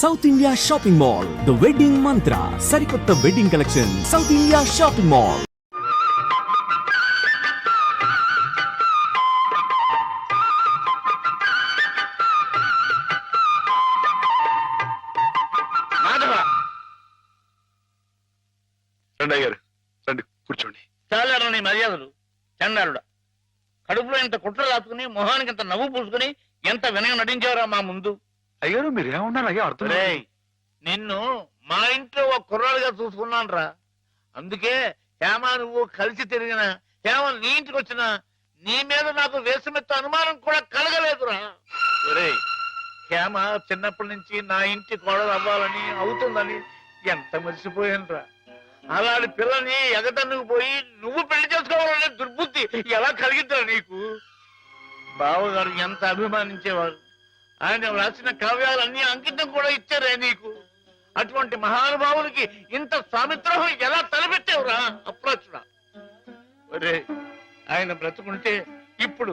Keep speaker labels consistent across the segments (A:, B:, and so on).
A: South India shopping mall the wedding మంత్ర సరికొత్త wedding collection south India shopping mall
B: రండి అయ్యారు రండి కూర్చోండి.
C: చాలారా నీ మర్యాదలు చండాలుడా. కడుపులో ఇంత కుట్ర రాసుకుని మొహానికి ఇంత నవ్వు పూసుకుని ఎంత వినయం నటించావురా మా ముందు?
B: అయ్యారు మీరు ఏమన్నారు అయ్యా అర్థం.
C: రేయ్, నిన్ను మా ఇంట్లో ఒక కుర్రాడుగా చూసుకున్నాను రా అందుకే హేమ నువ్వు కలిసి తిరిగిన హేమ నీ ఇంటికి వచ్చిన నీ మీద నాకు వేసమెత్త అనుమానం కూడా కలగలేదురా. ఒరేయ్ హేమ చిన్నప్పటి నుంచి నా ఇంటి కోడలు అవ్వాలని అవుతుందని ఎంత మర్చిపోయానురా. అలాంటి పిల్లని ఎగటన్నుకు పోయి నువ్వు పెళ్ళి చేసుకోవాలనే దుర్బుద్ధి ఎలా కలిగిద్దా నీకు? బావగారు ఎంత అభిమానించేవారు. ఆయన రాసిన కావ్యాలన్నీ అంకితం కూడా ఇచ్చారే నీకు? అటువంటి మహానుభావులకి ఇంత స్వామిత్రహం ఎలా తలపెట్టావురా? అప్రోచుడా. ఒరే ఆయన బ్రతుకుంటే ఇప్పుడు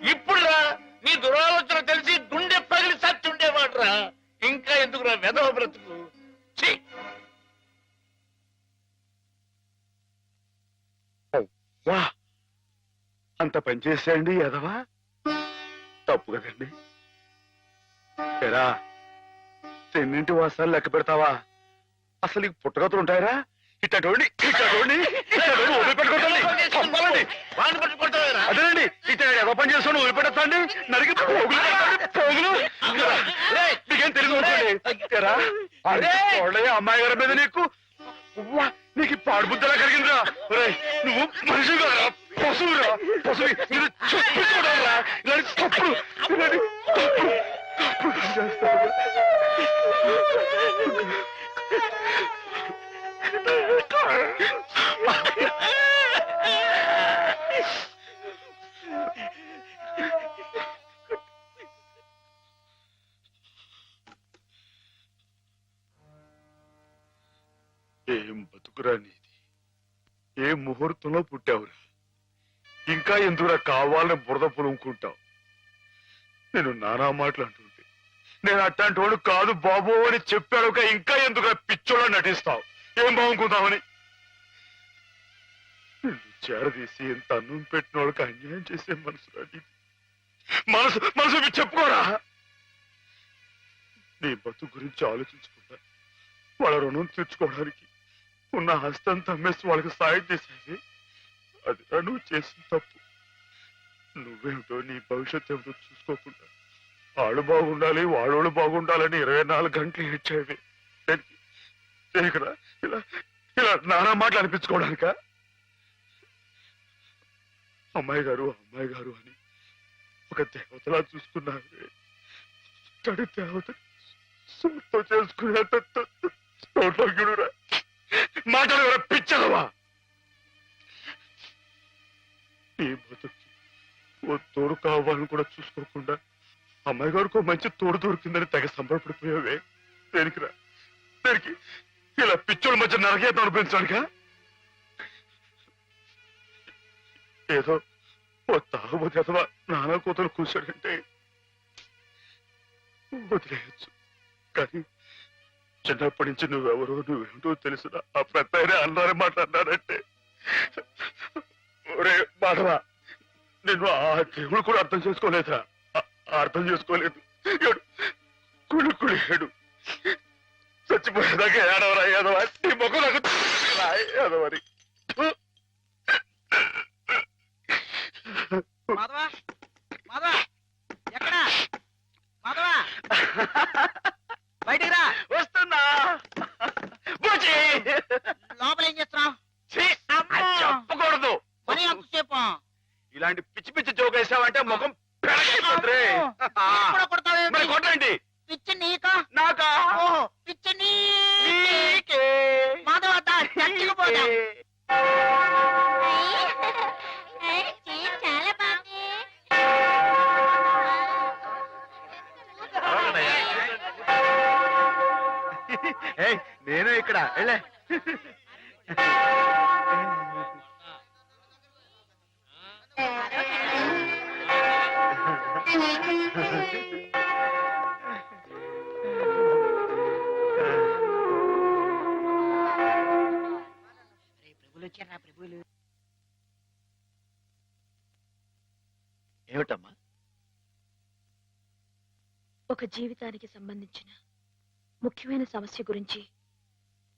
C: ఇప్పుడురా నీ దురాలోచన తెలిసి గుండె పగిలి సచ్చి ఉండేవాడురా ఇంకా ఎందుకురా వెధవ బ్రతుకు? ఛీ!
B: వా! అంత పని చేసేయండి ఎదవా తప్పు కదండి. ఎరా తెన్నింటి వాసాలు లెక్క పెడతావా? అసలు ఈ పుట్టగతులు ఉంటాయరా? వదిలిపెట్టుకోండి
C: కొడతావేరా?
B: అదేనండి ఇట్ట ఎవ పని చేసుకుని వదిలిపెట్టండి నరికి పోగులు పోగులు! నీకేం తెలియదు అమ్మాయి గారి మీద నీకు బతుకురా నీది ఏ ముహూర్తంలో పుట్టావురా? ఇంకా ఎందుకురా కావాలని బురద పులుముకుంటావు? నేను నానా మాటలు అంటుంటే నేను అట్లాంటి వాడు కాదు బాబు అని చెప్పాడు ఇంకా ఎందుకు పిచ్చోళ్ళ నటిస్తావు? ఏం బాగుంకుందామని చేరదీసి ఇంత అన్నం పెట్టిన వాళ్ళకి అన్యాయం చేసే మనసు మనసు మనసు చెప్పుకోరా? నీ బతుకు గురించి ఆలోచించుకుంటా వాళ్ళ రుణం తీర్చుకోవడానికి ఉన్న హస్తం తమ్మేసి వాళ్ళకి సాయం చేసేది. అది నువ్వు చేసిన తప్పు. నువ్వేమిటో నీ భవిష్యత్తు ఏమిటో చూసుకోకుండా. వాడు బాగుండాలి వాడోడు బాగుండాలని ఇరవై నాలుగు గంటలు ఇచ్చేవి ఇలా ఇలా నానా మాటలు అనిపించుకోవడానిక? అమ్మాయి గారు అమ్మాయి గారు అని ఒక దేవతలా చూసుకున్నారు తడి దేవత సొంతం చేసుకునేంత సౌభాగ్యుడురా. మాటలు ఎవరో పిచ్చలవా? ఈ బతుకి ఓ తోడు కావాలని కూడా చూసుకోకుండా అమ్మాయి గారికి మంచి తోడు దొరికిందని తెగ సంబరపడిపోయావే. దేనికిరా? దేనికి? ఇలా పిచ్చోళ్ళ మధ్య నరకేతం అనిపించడానికా? ఏదో ఓ తాగుబోతే అథవా నానా కూతురు కూర్చోడంటే వదిలేయచ్చు. కానీ చిన్నప్పటి నుంచి నువ్వెవరో నువ్వేంటో తెలుసు ఆ పెద్ద ఆయన అన్నారే మాట్లాడినారంటే. ఒరే మాధవ నేను ఆ దేవుడు కూడా అర్థం చేసుకోలేదురా. అర్థం చేసుకోలేదు. ఏడు కుళ్ళు కుళ్ళేడు చచ్చిపోయేదాకా ఏడవరా ఏదవా నీ మొక్కలు ఏదవరి
D: మాధవా మాధవా ఎక్కడ? మాధవా.
B: నేను ఇక్కడ. వెళ్ళే.
E: ఏమిటమ్మా?
F: ఒక జీవితానికి సంబంధించిన ముఖ్యమైన సమస్య గురించి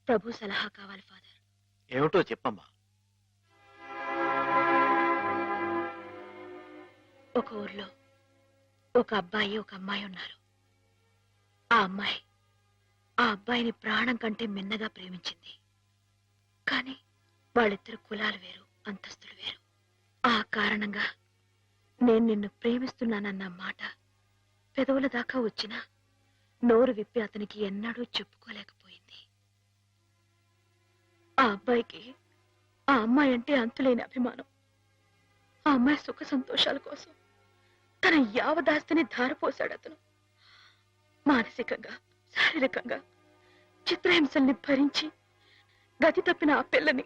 F: ప్రభు సలహా కావాలి ఫాదర్.
E: ఏమిటో చెప్పమ్మా.
F: ఒక ఊర్లో ఒక అబ్బాయి ఒక అమ్మాయి ఉన్నారు. ఆ అమ్మాయి ఆ అబ్బాయిని ప్రాణం కంటే మిన్నగా ప్రేమించింది. కానీ వాళ్ళిద్దరు కులాలు వేరు అంతస్తులు వేరు. ఆ కారణంగా నేను నిన్ను ప్రేమిస్తున్నానన్న మాట పెదవుల దాకా వచ్చినా నోరు విప్పి అతనికి ఎన్నడూ చెప్పుకోలేకపోయింది. ఆ అబ్బాయికి ఆ అమ్మాయి అంటే అంతులేని అభిమానం. ఆ అమ్మాయి సుఖ సంతోషాల కోసం తన యావదాస్తిని ధారపోశాడు అతను. మానసికంగా శారీరకంగా చిత్రహింసల్ని భరించి గతి తప్పిన ఆ పిల్లని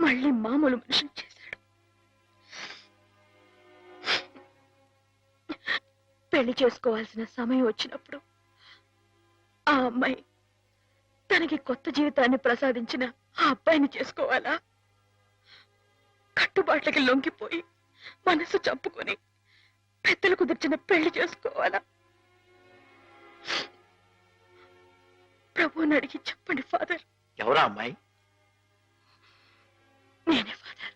F: మళ్ళీ మామూలు మనిషిని చేశాడు. పెళ్ళి చేసుకోవాల్సిన సమయం వచ్చినప్పుడు ఆ అమ్మాయి తనకి కొత్త జీవితాన్ని ప్రసాదించిన ఆ అబ్బాయిని చేసుకోవాలా? కట్టుబాట్లకి లొంగిపోయి మనసు చంపుకొని పెద్దలు కుదిర్చిన పెళ్ళి చేసుకోవాలా? ప్రభువుని అడిగి చెప్పండి ఫాదర్.
E: ఎవరా అమ్మాయి?
F: నేనే ఫాదర్.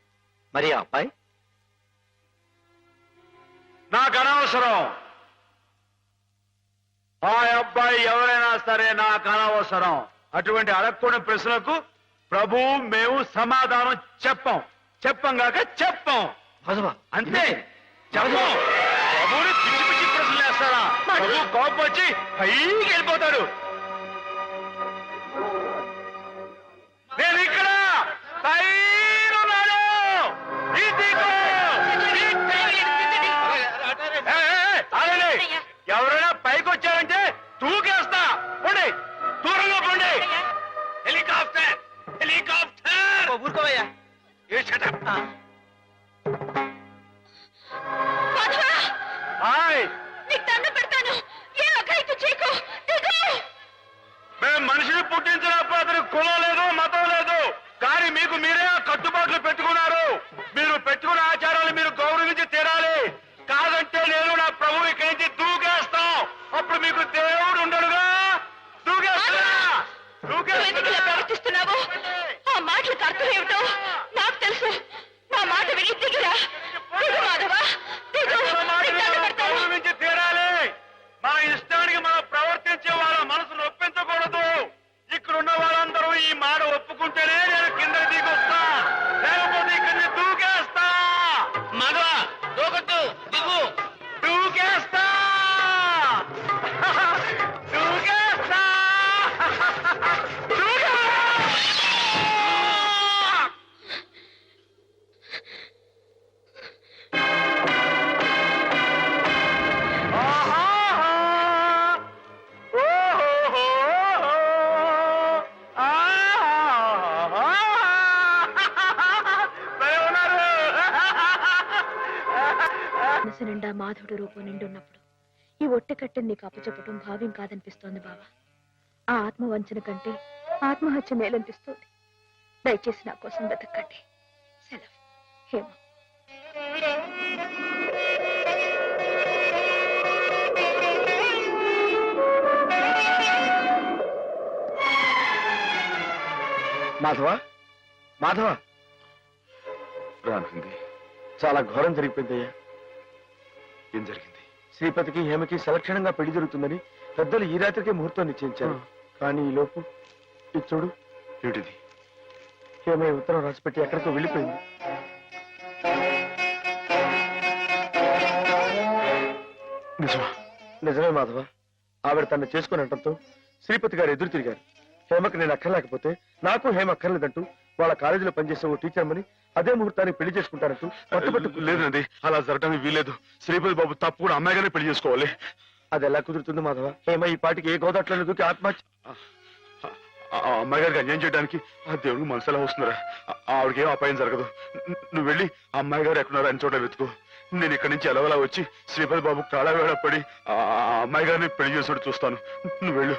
E: మరి ఆ అబ్బాయి?
G: నాకు అనవసరం. ఆ అబ్బాయి ఎవరైనా సరే నాకు అనవసరం అటువంటి అడగకూడని ప్రశ్నలకు ప్రభు మేము సమాధానం చెప్పం. చెప్పం గాక చెప్పం.
E: మాధవా
G: అంతే. చెప్పం. ప్రభుని పిచ్చి పిచ్చి ప్రశ్నలు వేస్తారా? ప్రభు కోపం వచ్చి పైకి వెళ్ళిపోతాడు. మనిషిని పుట్టించినప్పుడు అతనికి కులం లేదు మతం లేదు. కానీ మీకు మీరే
F: మనసు మాధుడు రూపం నిండున్నప్పుడు ఈ ఒట్టె కట్టెని నీకు అప్పచెప్పటం భావ్యం కాదనిపిస్తోంది బావా. ఆ ఆత్మవంచన కంటే ఆత్మహత్య మేలనిపిస్తోంది. దయచేసి నా కోసం వెతక్కండి సెలవు. హేమ.
H: మాధవ? మాధవ? రానుంది చాలా ఘోరం జరిగిపోయిందయ్యా.
G: ఏం జరిగింది?
H: శ్రీపతికి హేమకి సలక్షణంగా పెళ్ళి జరుగుతుందని పెద్దలు ఈ రాత్రికే ముహూర్తం నిశ్చయించారు. కానీ ఈ లోపు ఇది చూడు.
G: ఏమిటిది
H: ఉత్తరం రాసిపెట్టి ఎక్కడికో వెళ్ళిపోయింది.
G: నిజమా?
H: నిజమే మాధవ. ఆవిడ తను చేసుకుని అనటంతో శ్రీపతి గారు ఎదురు తిరిగారు. హేమకి నేను అక్కర్లేకపోతే నాకు హేమ అక్కర్లేదంటూ వాళ్ళ కాలేజీలో పనిచేసే ఓ టీచర్మని అదే ముహూర్తానికి పెళ్ళి చేసుకుంటారంటూ పట్టుబట్టు
G: లేదండి. అలా జరగడానికి వీలేదు శ్రీపతి బాబు తప్పు కూడా అమ్మాయిగానే పెళ్ళి చేసుకోవాలి.
H: అది ఎలా కుదురుతుంది మాధవ? హేమ ఈ పాటికి ఏ గోదాట్లను దూకి ఆత్మహత్య
G: అమ్మాయి గారికి అన్యాయం చేయడానికి ఆ దేవుడికి మనసు ఎలా వస్తున్నారా ఆవిడకి ఏం అపాయం జరగదు. నువ్వు వెళ్ళి అమ్మాయి గారు ఎక్కడున్నారో అని చోట వెతుకు. నేను ఇక్కడి నుంచి ఎలవలా వచ్చి శ్రీపతి బాబు కాళవేళ పడి ఆ అమ్మాయి గారిని పెళ్ళి చేసుడు చూస్తాను. నువ్వు వెళ్ళు.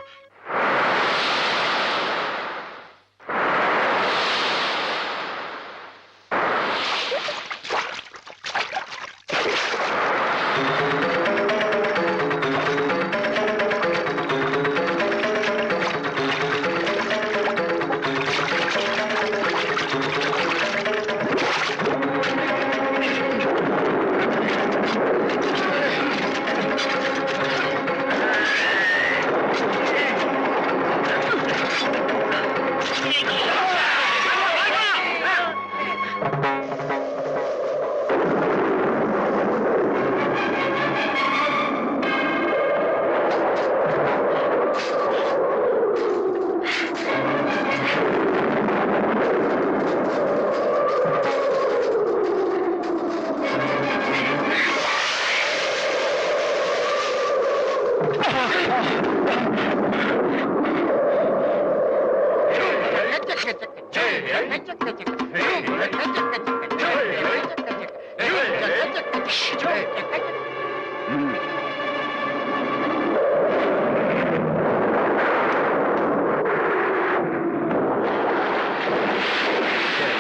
H: Shh. Hey. Mm.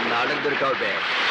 B: Now there,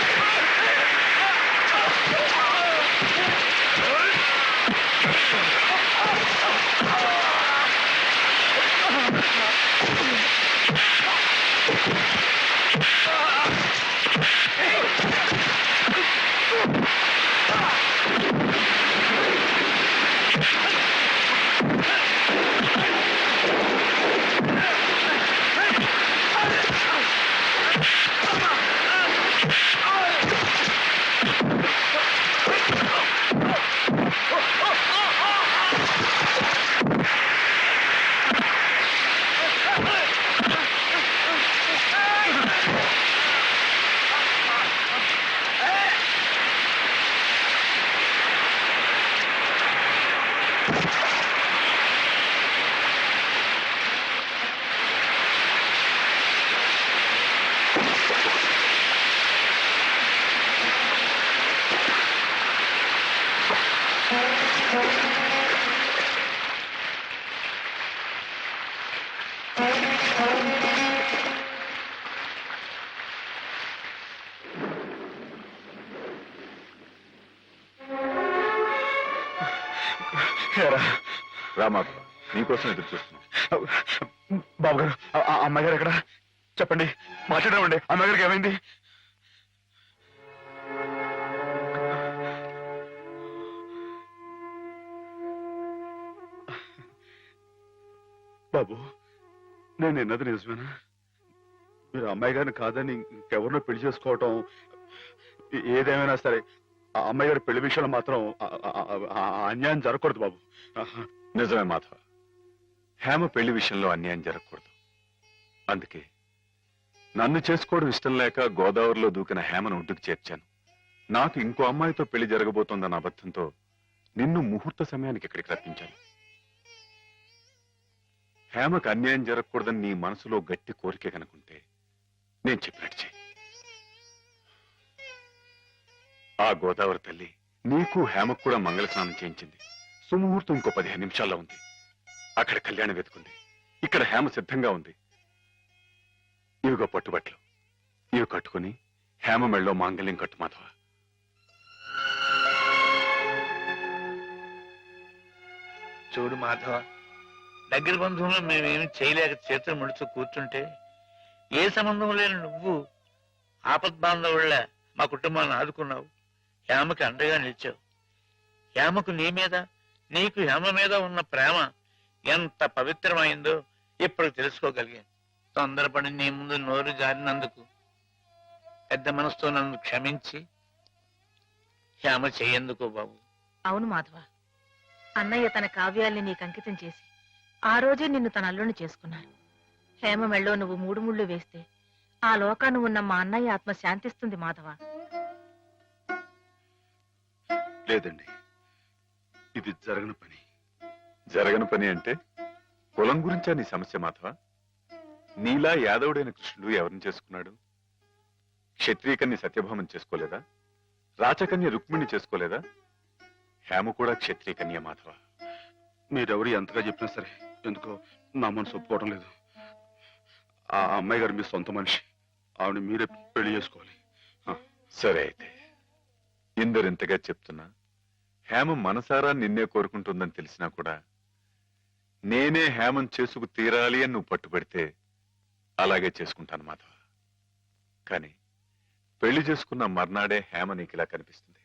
B: రామాధవ నీకోసం ఎదురు చూస్తున్నా బాబు గారు అమ్మాయి గారు ఎక్కడ? చెప్పండి. మాట్లాడమండి. అమ్మాయి గారికి ఏమైంది? బాబు నేను నిజమేనా? మీరు అమ్మాయి గారిని కాదని ఇంకెవరినో పెళ్ళి చేసుకోవటం ఏదేమైనా సరే ఆ అమ్మాయి గారి పెళ్ళి విషయంలో మాత్రం అన్యాయం జరగకూడదు బాబు.
I: నిజమే మాధవ. హేమ పెళ్ళి విషయంలో అన్యాయం జరగకూడదు. అందుకే నన్ను చేసుకోవడం ఇష్టం లేక గోదావరిలో దూకిన హేమను ఒడ్డుకు చేర్చాను. నాకు ఇంకో అమ్మాయితో పెళ్ళి జరగబోతోందన్న అబద్ధంతో నిన్ను ముహూర్త సమయానికి ఇక్కడికి రప్పించాను. హేమకు అన్యాయం జరగకూడదని నీ మనసులో గట్టి కోరిక కనుకుంటే నేను చెప్పినట్టు చెయ్యి. ఆ గోదావరి తల్లి నీకు హేమకు కూడా మంగళ స్నానం చేయించింది. సుముహూర్తం ఇంకో పదిహేను నిమిషాల్లో ఉంది. అక్కడ కళ్యాణం వెతుకుంది. ఇక్కడ హేమ సిద్ధంగా ఉంది. ఇవిగో పట్టుబట్లు ఇవి కట్టుకుని హేమ మెళ్ళో మాంగళ్యం కట్టు మాధవ.
C: చూడు మాధవ దగ్గర బంధువులు మేమేమి చేయలేక చేతులు ముడుచు కూర్చుంటే ఏ సంబంధం లేని నువ్వు ఆపద్బాంధవుళ్ళ మా కుటుంబాన్ని ఆదుకున్నావు. హేమకి అండగా నిలిచావు. హేమకు నీ మీద నీకు హేమ మీద ఉన్న ప్రేమ ఎంత పవిత్రమైందో ఇప్పుడు తెలుసుకోగలిగాను. తొందరపడి నీ ముందు నోరు జారినందుకు పెద్ద మనసుతో నన్ను క్షమించి హేమ చేయందుకో బాబు.
J: అవును మాధవ. అన్నయ్య తన కావ్యాల్ని నీకు అంకితం చేసి ఆ రోజే నిన్ను తన అల్లుని చేసుకున్నారు హేమ మెళ్ళో నువ్వు మూడు ముళ్ళు వేస్తే ఆ లోకాను ఉన్న మా అన్నయ్య ఆత్మ శాంతిస్తుంది మాధవ.
B: లేదండి. ఇది జరగని పని.
I: జరగని పని అంటే కులం గురించా నీ సమస్య మాధవ? నీలా యాదవుడైన కృష్ణుడు ఎవరిని చేసుకున్నాడు? క్షత్రియకన్య సత్యభామం చేసుకోలేదా? రాచకన్య రుక్మిణి చేసుకోలేదా? హేమ కూడా క్షత్రియకన్య మాధవ.
B: మీరెవరు ఎంతగా చెప్పినా సరే ఎందుకో నా మనసు ఒప్పుకోవడం లేదు. ఆ అమ్మాయి గారు మీ సొంత మనిషి. ఆవిడ మీరే పెళ్ళి చేసుకోవాలి.
I: సరే అయితే. ఇందరింతగా చెప్తున్నా. హేమ మనసారా నిన్నే కోరుకుంటుందని తెలిసినా కూడా నేనే హేమం చేసుకు తీరాలి అని నువ్వు పట్టుబడితే అలాగే చేసుకుంటాను మాధవ. కానీ పెళ్ళి చేసుకున్న మర్నాడే హేమ నీకు ఇలా కనిపిస్తుంది.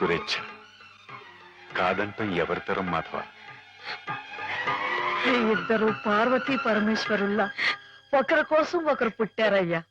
I: కలయిక ఈశ్వరేచ్ఛ కాదంటం ఎవరితరం మాధవ.
J: ఇద్దరు పార్వతీ పరమేశ్వరుల్లా. ఒకరి కోసం ఒకరు పుట్టారయ్యా.